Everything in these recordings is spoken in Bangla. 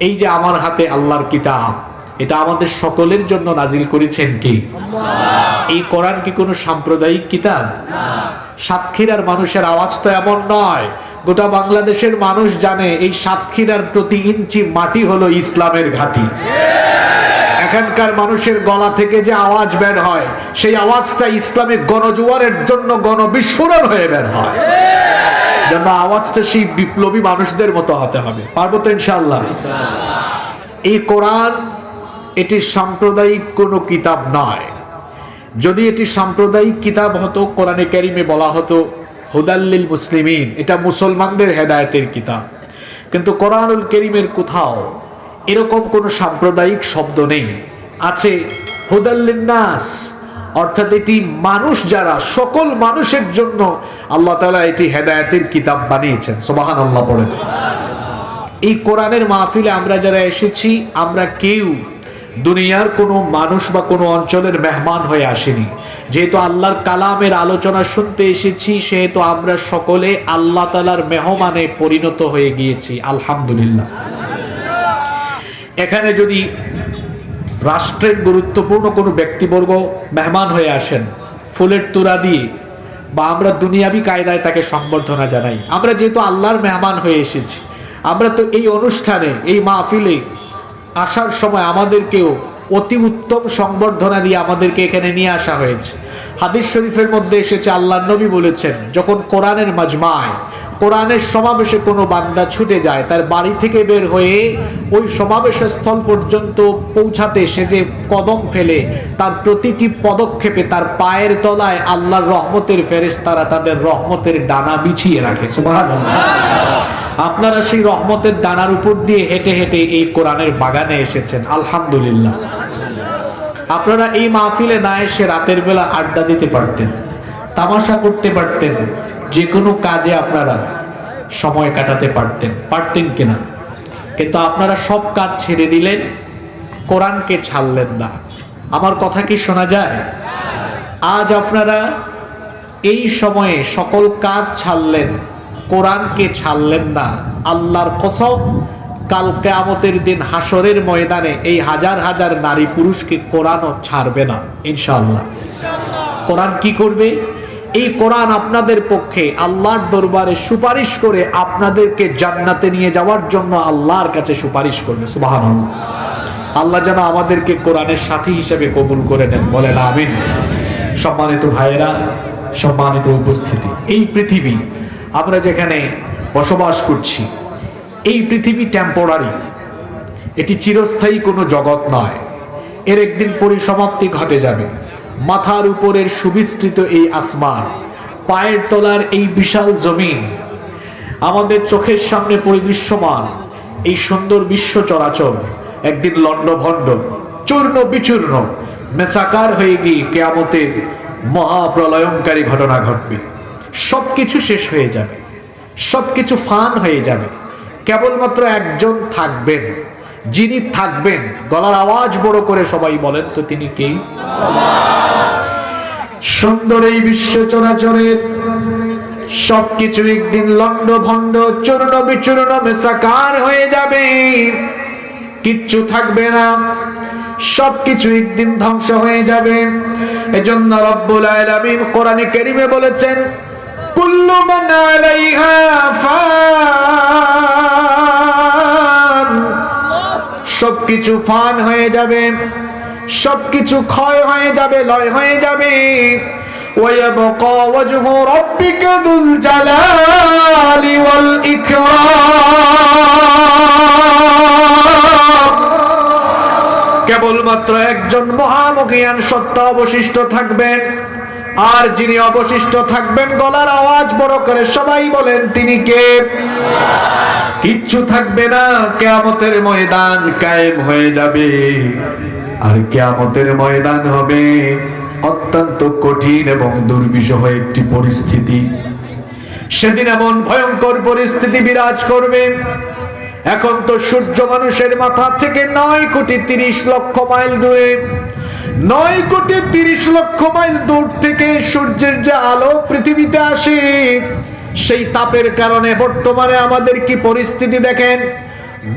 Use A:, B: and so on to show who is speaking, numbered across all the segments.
A: এই যে আমার হাতে আল্লাহর কিতাব এটা আমাদের সকলের জন্য নাজিল করেছেন কি? এই কোরআন কি কোনো সাম্প্রদায়িক কিতাব? সাতক্ষীরার মানুষের আওয়াজ তো এমন নয়। গোটা বাংলাদেশের মানুষ জানে এই সাতক্ষীরার প্রতি ইঞ্চি মাটি হলো ইসলামের ঘাঁটি। এখানকার মানুষের গলা থেকে যে আওয়াজ বের হয়, সেই আওয়াজটা ইসলামিক গণজোয়ারের জন্য গণবিস্ফোরণ হয়ে বের হয়। যেন আওয়াজটা সেই বিপ্লবী মানুষদের মতো হতে হবে। পারব তো ইনশাল্লাহ এই কোরআন এটি সাম্প্রদায়িক কোনো কিতাব নয়। যদি এটি সাম্প্রদায়িক কিতাব হতো, কোরআনে ক্যারিমে বলা হতো হুদাল্লিল মুসলিমিন, এটা মুসলমানদের হেদায়তের কিতাব। কিন্তু কোরআনুল করিমের কোথাও এরকম কোনো সাম্প্রদায়িক শব্দ নেই। আছে হুদাল্লিন নাস, অর্থাৎ এটি মানুষ যারা, সকল মানুষের জন্য আল্লাহ তাআলা এটি হেদায়তের কিতাব বানিয়েছেন। সোবাহান আল্লাহ পড়ে। এই কোরআনের মাহফিলে আমরা যারা এসেছি, আমরা কেউ দুনিয়ার কোনো মানুষ বা কোনো অঞ্চলের মেহমান হয়ে আসেনি। যেহেতু আল্লাহর কালামের আলোচনা শুনতে এসেছি, সেহেতু আমরা সকলে আল্লাহ তালার মেহমানে পরিণত হয়ে গিয়েছি। আলহামদুলিল্লাহ। এখানে যদি রাষ্ট্রের গুরুত্বপূর্ণ কোনো ব্যক্তিবর্গ মেহমান হয়ে আসেন, ফুলের তোড়া দিয়ে, বা আমরা দুনিয়াবি কায়দায় তাকে সম্বর্ধনা জানাই। আমরা যেহেতু আল্লাহর মেহমান হয়ে এসেছি, আমরা তো এই অনুষ্ঠানে, এই মাহফিলে আসার সময় আমাদেরকেও অতি উত্তম সংবর্ধনা দিয়ে আমাদেরকে এখানে নিয়ে আসা হয়েছে। হাদিস শরীফের মধ্যে এসেছে আল্লাহ নবী বলেছেন, যখন কোরআনের মাজমায়, কোরআনের সমাবেশে কোনো বান্দা ছুটে যায়, তার বাড়ি থেকে বের হয়ে ওই সমাবেশ স্থল পর্যন্ত পৌঁছাতে সে যে কদম ফেলে, তার প্রতিটি পদক্ষেপে তার পায়ের তলায় আল্লাহর রহমতের ফেরেশ তারা তাদের রহমতের ডানা বিছিয়ে রাখে। সুবহানাল্লাহ। আপনারা সেই রহমতের ডানার উপর দিয়ে হেঁটে হেঁটে এই কোরআনের বাগানে এসেছেন, আলহামদুলিল্লাহ। আপনারা এই মাহফিলে না এসে রাতের বেলা আড্ডা দিতে পারতেন, তামাশা করতে পারতেন যে কোনো কাজে আপনারা সময় কাটাতে পারতেন পারতেন কিনা? কিন্তু আপনারা সব কাজ ছেড়ে দিলেন, কোরআনকে ছাড়লেন না। আমার কথা কি শোনা যায়? আজ আপনারা এই সময়ে সকল কাজ ছাড়লেন কোরআনকে ছাড়লেন না। আল্লাহর কসম, কাল কেয়ামতের দিন হাসরের ময়দানে এই হাজার হাজার নারী পুরুষকে কোরআনও ছাড়বে না, ইনশাআল্লাহ। কোরআন কি করবে? এই কোরআন আপনাদের পক্ষে আল্লাহর দরবারে সুপারিশ করে আপনাদেরকে জান্নাতে নিয়ে যাওয়ার জন্য আল্লাহর কাছে সুপারিশ করবে, সুবহানাল্লাহ। আল্লাহ যেন আমাদেরকে কোরআনের সাথী হিসেবে কবুল করে নেন, বলেন আমিন। সম্মানিত ভাইয়েরা, সম্মানিত উপস্থিতি। এই পৃথিবী আমরা যেখানে বসবাস করছি, এই পৃথিবী টেম্পোরারি এটি চিরস্থায়ী কোনো জগৎ নয়। এর একদিন পরিসমাপ্তি ঘটে যাবে। মাথার উপরের সুবিস্তৃত এই আসমান, পায়ের তলার এই বিশাল জমিন, আমাদের চোখের সামনে পরিদৃশ্যমান এই সুন্দর বিশ্ব চরাচর, একদিন লণ্ডভণ্ড, চূর্ণ বিচূর্ণ, মেসাকার হয়ে গিয়ে কেয়ামতের মহাপ্রলয়ঙ্কারী ঘটনা ঘটবে। সব কিছু শেষ হয়ে যাবে। সব কিছু ফান হয়ে যাবে। কেবলমাত্র একজন থাকবেন, যিনি থাকবেন, গলার আওয়াজ বড় করে সবাই বলেন তো তিনি কে? সুন্দর এই বিশ্ব চরাচরের সবকিছু একদিন লন্ড ভণ্ড চূর্ণ বিচূর্ণ, মেসাকার হয়ে যাবে। কিচ্ছু থাকবে না। সবকিছু একদিন ধ্বংস হয়ে যাবে। এজন্য রব্বুল আলামিন কোরআনে কারীমে বলেছেন কুল্লু মান আলাইহা ফান সবকিছু ফান হয়ে যাবে সবকিছু ক্ষয় হয়ে যাবে লয় হয়ে যাবে ويبقى وجه ربك ذو الجلال والإكرام কেবলমাত্র একজন মহামুখিয়ান সত্য অবশিষ্ট থাকবেন আর যিনি অবশিষ্ট থাকবেন, গলার আওয়াজ বড় করে সবাই বলেন, তিনি কে? কিচ্ছু থাকবে না, কেয়ামতের ময়দান কায়েম হয়ে যাবে। আর কেয়ামতের ময়দান হবে অত্যন্ত কঠিন এবং দুর্বিষহ একটি পরিস্থিতি। সেদিন এমন ভয়ঙ্কর পরিস্থিতি বিরাজ করবে। এখন তো সূর্য মানুষের মাথা থেকে নয় কোটি তিরিশ লক্ষ মাইল দূরে। নয় কোটি তিরিশ লক্ষ মাইল দূর থেকে সূর্যের যে আলো পৃথিবীতে আসে, সেই তাপের কারণে বর্তমানে আমাদের কি পরিস্থিতি দেখেন?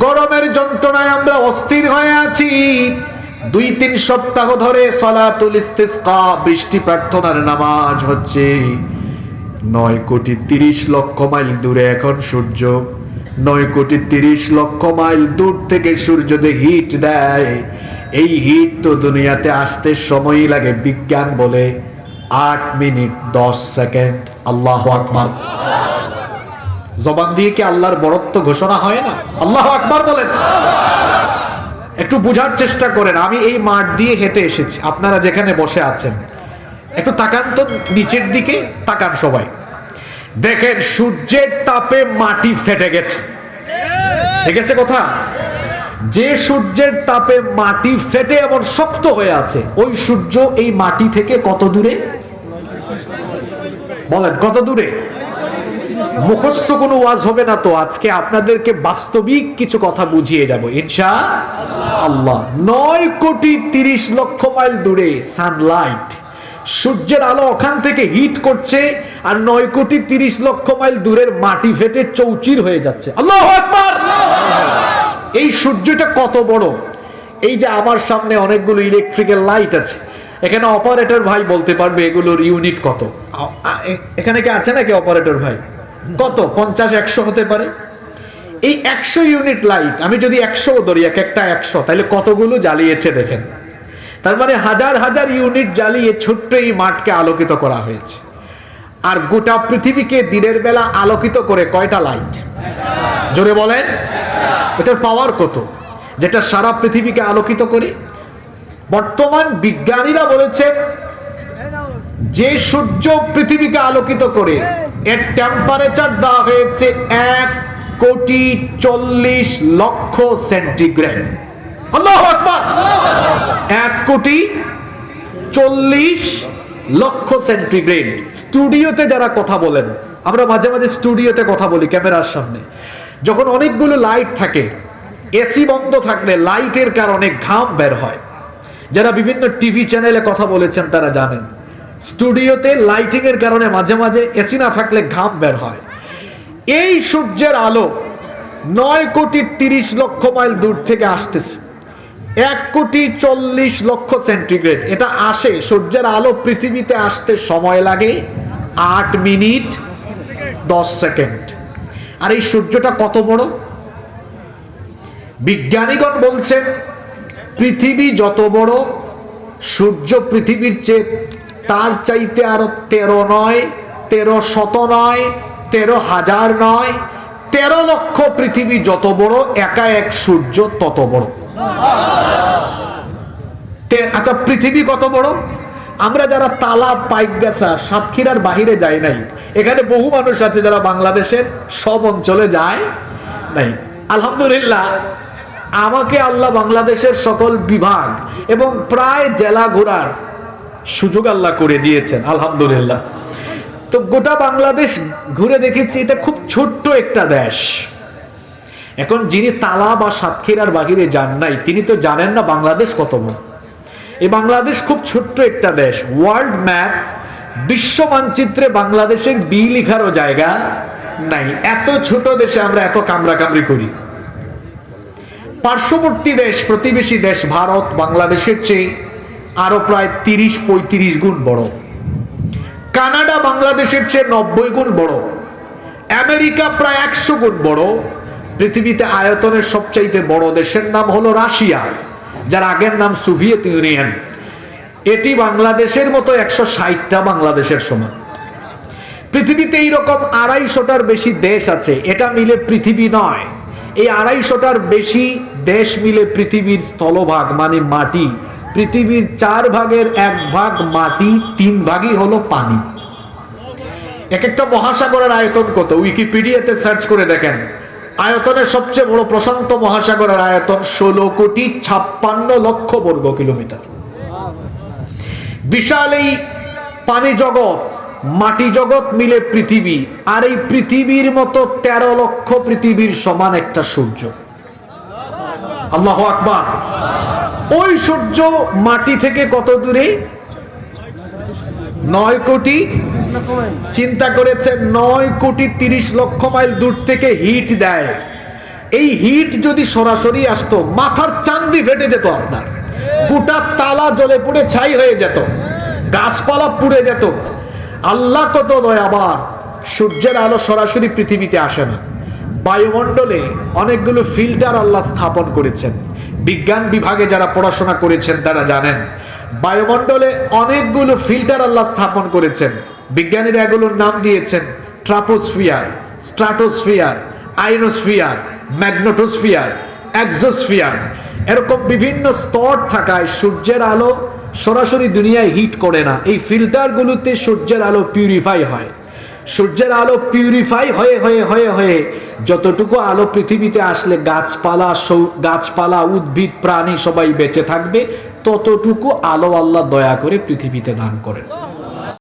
A: গরমের যন্ত্রণায় আমরা অস্থির হয়ে আছি। দুই, তিন সপ্তাহ ধরে সলাতুল ইস্তিসকা, বৃষ্টি প্রার্থনার নামাজ হচ্ছে। নয় কোটি তিরিশ লক্ষ মাইল দূরে এখন সূর্য। নয় কোটি তিরিশ লক্ষ মাইল দূর থেকে সূর্য যে হিট দেয়। এই হিট তো দুনিয়াতে আসতে সময় লাগে, বিজ্ঞান বলে আট মিনিট দশ সেকেন্ড। আল্লাহ আকবার। জবান দিয়ে কি আল্লাহর বরত্ব ঘোষণা হয় না? আল্লাহ আকবার বলেন। একটু বোঝার চেষ্টা করেন, আমি এই মাঠ দিয়ে হেঁটে এসেছি। আপনারা যেখানে বসে আছেন, একটু তাকান তো নিচের দিকে, তাকান সবাই। দেখেন সূর্যের তাপে মাটি ফেটে গেছে। ঠিক আছে কথা? যে সূর্যের তাপে মাটি ফেটে এমন শক্ত হয়ে আছে, ওই সূর্য এই মাটি থেকে কত দূরে? বলেন, কত দূরে? মুখস্থ কোনো ওয়াজ হবে না তো, আজকে আপনাদেরকে বাস্তবিক কিছু কথা বুঝিয়ে যাব। ইনশা আল্লাহ। নয় কোটি তিরিশ লক্ষ মাইল দূরে সানলাইট। সূর্যের আলো ওখান থেকে হিট করছে আর নয় কোটি তিরিশ লক্ষ মাইল দূরের মাটি ফেটে চৌচির হয়ে যাচ্ছে। আল্লাহ এই সূর্যটা কত বড়? এই যে আমার সামনে অনেকগুলো ইলেকট্রিক্যাল লাইট আছে। এখানে অপারেটর ভাই বলতে পারবে এগুলোর ইউনিট কত? এখানে কি আছে নাকি অপারেটর ভাই? কত? পঞ্চাশ একশো হতে পারে। এই একশো ইউনিট লাইট আমি যদি একশো ধরি এক একটা একশো তাহলে কতগুলো জ্বালিয়েছে দেখেন। তার মানে হাজার হাজার ইউনিট জ্বালিয়ে ছোট্ট এই মাঠকে আলোকিত করা হয়েছে। আর গোটা পৃথিবীকে দিনের বেলা আলোকিত করে কয়টা লাইট? জোরে বলেন। এটার পাওয়ার কত? যেটা সারা পৃথিবীকে আলোকিত করে? বর্তমান বিজ্ঞানীরা বলেছেন, যে সূর্য পৃথিবীকে আলোকিত করে, এর টেম্পারেচার দেওয়া হয়েছে এক কোটি চল্লিশ লক্ষ সেন্টিগ্রেড আল্লাহু আকবার! এক কোটি চল্লিশ লক্ষ সেন্টিগ্রেড। স্টুডিওতে যারা কথা বলেন, আমরা মাঝে মাঝে স্টুডিওতে কথা বলি ক্যামেরার সামনে। যখন অনেকগুলো লাইট থাকে, এসি বন্ধ থাকলে লাইটের কারণে ঘাম বের হয়। যারা বিভিন্ন টিভি চ্যানেলে কথা বলেছেন, তারা জানেন, স্টুডিওতে লাইটিং এর কারণে মাঝে মাঝে এসি না থাকলে ঘাম বের হয়। এই সূর্যের আলো নয় কোটি তিরিশ লক্ষ মাইল দূর থেকে আসতেছে। এক কোটি চল্লিশ লক্ষ সেন্টিগ্রেড। এটা আসে, সূর্যের আলো পৃথিবীতে আসতে সময় লাগে আট মিনিট দশ সেকেন্ড। আর এই সূর্যটা কত বড়? বিজ্ঞানীগণ বলছেন, পৃথিবী যত বড়, সূর্য পৃথিবীর চেয়ে তার চাইতে আরও তেরো নয়, তেরো শত নয়, তেরো হাজার নয়, তেরো লক্ষ পৃথিবী যত বড়, একা এক সূর্য তত বড়। আচ্ছা পৃথিবী কত বড়? আমরা যারা তালা পাইকগাছা সাতক্ষীরার বাহিরে যাই নাই, এখানে বহু মানুষ আছে যারা বাংলাদেশের সব অঞ্চলে যায় নাই। আলহামদুলিল্লাহ, আমাকে আল্লাহ বাংলাদেশের সকল বিভাগ এবং প্রায় জেলা ঘোরার সুযোগ আল্লাহ করে দিয়েছেন, আলহামদুলিল্লাহ। তো গোটা বাংলাদেশ ঘুরে দেখেছি, এটা খুব ছোট্ট একটা দেশ। এখন যিনি তালা বা সাতক্ষীরার বাহিরে যান নাই, তিনি তো জানেন না বাংলাদেশ কত বড়। এই বাংলাদেশ খুব ছোট্ট একটা দেশ ওয়ার্ল্ড ম্যাপ বিশ্ব মানচিত্রে বাংলাদেশের বি লিখারও জায়গা নাই। এত ছোট দেশে আমরা এত কামড়া কামড়ি করি। পার্শ্ববর্তী দেশ, প্রতিবেশী দেশ ভারত, বাংলাদেশের চেয়ে আরও প্রায় তিরিশ, পঁয়ত্রিশ গুণ বড়। কানাডা বাংলাদেশের চেয়ে নব্বই গুণ বড়। আমেরিকা প্রায় একশো গুণ বড়। পৃথিবীতে আয়তনের সবচাইতে বড় দেশের নাম হলো রাশিয়া, যার আগের নাম সোভিয়েত ইউনিয়ন। এটি বাংলাদেশের মতো একশো ষাটটা বাংলাদেশের সমান। পৃথিবীতে এইরকম আড়াইশোটার বেশি দেশ আছে, এটা মিলে পৃথিবী নয়। এই আড়াইশোটার বেশি দেশ মিলে পৃথিবীর স্থলভাগ মানে মাটি। পৃথিবীর চার ভাগের এক ভাগ মাটি, তিন ভাগই হলো পানি। এক একটা মহাসাগরের আয়তন কত? উইকিপিডিয়াতে সার্চ করে দেখেন। আয়তনের সবচেয়ে বড় প্রশান্ত মহাসাগরের আয়তন ষোলো কোটি ছাপ্পান্ন লক্ষ বর্গ কিলোমিটার। বিশাল এই পানি জগৎ, মাটি জগৎ মিলে পৃথিবী, আর এই পৃথিবীর মতো তেরো লক্ষ পৃথিবীর সমান একটা সূর্য। আল্লাহ আকবার। ওই সূর্য মাটি থেকে কত দূরে? নয় কোটি চিন্তা করেছে নয় কোটি তিরিশ লক্ষ মাইল দূর থেকে হিট দেয়। এই হিট যদি সরাসরি আসতো মাথার চান্দি ফেটে যেত আপনার। গোটা তালা জ্বলে পুড়ে ছাই হয়ে যেত গাছপালা পুড়ে যেত। আল্লাহ কত দয়াবান সূর্যের আলো সরাসরি পৃথিবীতে আসে না। বায়ুমণ্ডলে অনেকগুলো ফিল্টার আল্লাহ স্থাপন করেছেন। বিজ্ঞান বিভাগে যারা পড়াশোনা করেছেন তারা জানেন, বায়ুমণ্ডলে অনেকগুলো ফিল্টার আল্লাহ স্থাপন করেছেন। বিজ্ঞানীরা এগুলোর নাম দিয়েছেন troposphere stratosphere ionosphere, magnetosphere, exosphere. এরকম বিভিন্ন স্তর থাকায় সূর্যের আলো সরাসরি দুনিয়ায় হিট করে না। এই ফিল্টারগুলোতে সূর্যের আলো পিউরিফাই হয়। সূর্যের আলো পিউরিফাই হয়ে হয়ে হয়ে হয়ে। যতটুকু আলো পৃথিবীতে আসলে গাছপালা গাছপালা, উদ্ভিদ, প্রাণী সবাই বেঁচে থাকবে, ততটুকু আলো আল্লাহ দয়া করে পৃথিবীতে দান করেন।